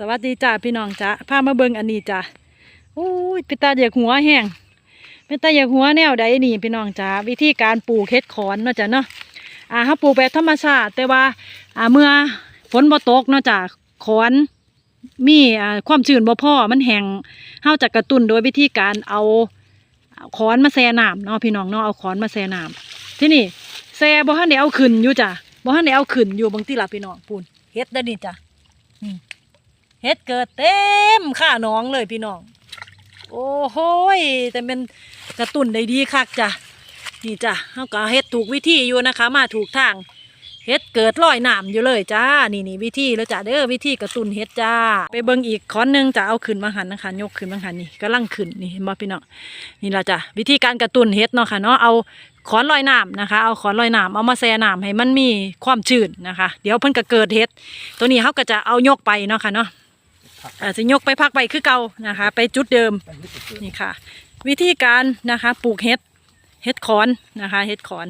สวัสดีจ้าพี่น้องจ้าพามาเบิงอันนี้จ้าโอ้ยเป็นตาอยากหัวแห้งเป็นตาอยากหัวแนวใดนี่พี่น้องจ้าวิธีการปลูกเห็ดขอนเนาะจ้ะเนาะอ่าเขาปลูกแบบธรรมชาติ แต่ว่าอ่าเมื่อฝนบ่ตกเนาะจ้าขอนมีอ่าความชื้นบ่พอมันแห้งเฮาจะกระตุ้นโดยวิธีการเอาขอนมาแช่น้ำเนาะพี่น้องเนาะเอาขอนมาแช่น้ำที่นี่แช่บ่ทันได้เอาขึ้นอยู่จ้ะบ่ทันได้เอาขึ้นอยู่บางทีละพี่น้องพูนเฮ็ดได้นี่จ้ะ เฮ็ดเกิดเต็มข้าน้องเลยพี่น้อง โอ้โหแต่เป็นกระตุนได้ดีคักจ้ะนี่จ้ะเขาก็เฮ็ดถูกวิธีอยู่นะคะ มาถูกทางเฮ็ดเกิดลอยน้ำอยู่เลยจ้า นี่นี่วิธีแล้วจ้ะเด้อวิธีกระตุนเฮ็ดจ้า ไปเบิ่งอีกค้อนนึงจะเอาขึ้นมาหันนะคะยกขึ้นมาหันนี่กำลังขึ้นนี่เห็นบ่พี่น้องนี่ละจ้ะวิธีการกระตุนเฮ็ดเนาะค่ะเนาะเอาขอนลอยน้ำนะคะ เอาขอนลอยน้ำเอามาแช่น้ำให้มันมีความชื้นนะคะ เดี๋ยวเพิ่นก็เกิดเฮ็ด ตัวนี้เขาก็จะเอายกไปเนาะค่ะเนาะ อ่าจะยกไปพักไปคือเก่านะคะ ไปจุดเดิมนี่ค่ะ วิธีการนะคะปลูกเห็ดเห็ดขอนนะคะเห็ดขอน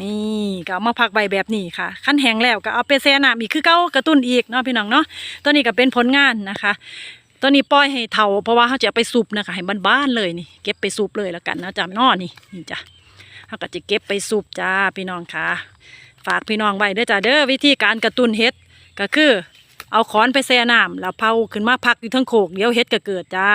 นี่ก็เอามาพักใบแบบนี้ค่ะ ขั้นแห้งแล้วก็เอาไปแช่น้ำอีกคือเก่ากระตุ้นอีกเนาะพี่น้องเนาะตัวนี้ก็เป็นผลงานนะคะตัวนี้ปล่อยให้เถาเพราะว่าเขาจะเอาไปสูบนะคะให้บ้านๆเลยนี่เก็บไปสูบเลยแล้วกันนะจ้ะนอนี่นี่จ้ะเขาก็จะเก็บไปสูบจ้าพี่น้องค่ะ ฝากพี่น้องไว้เด้อจ้าเด้อวิธีการกระตุ้นเห็ดก็คือ เอาค้อนไปแซ่น้ำแล้วเผาขึ้นมาพักอยู่ทั้งโขกเดี๋ยวเฮ็ดก็เกิดจ้า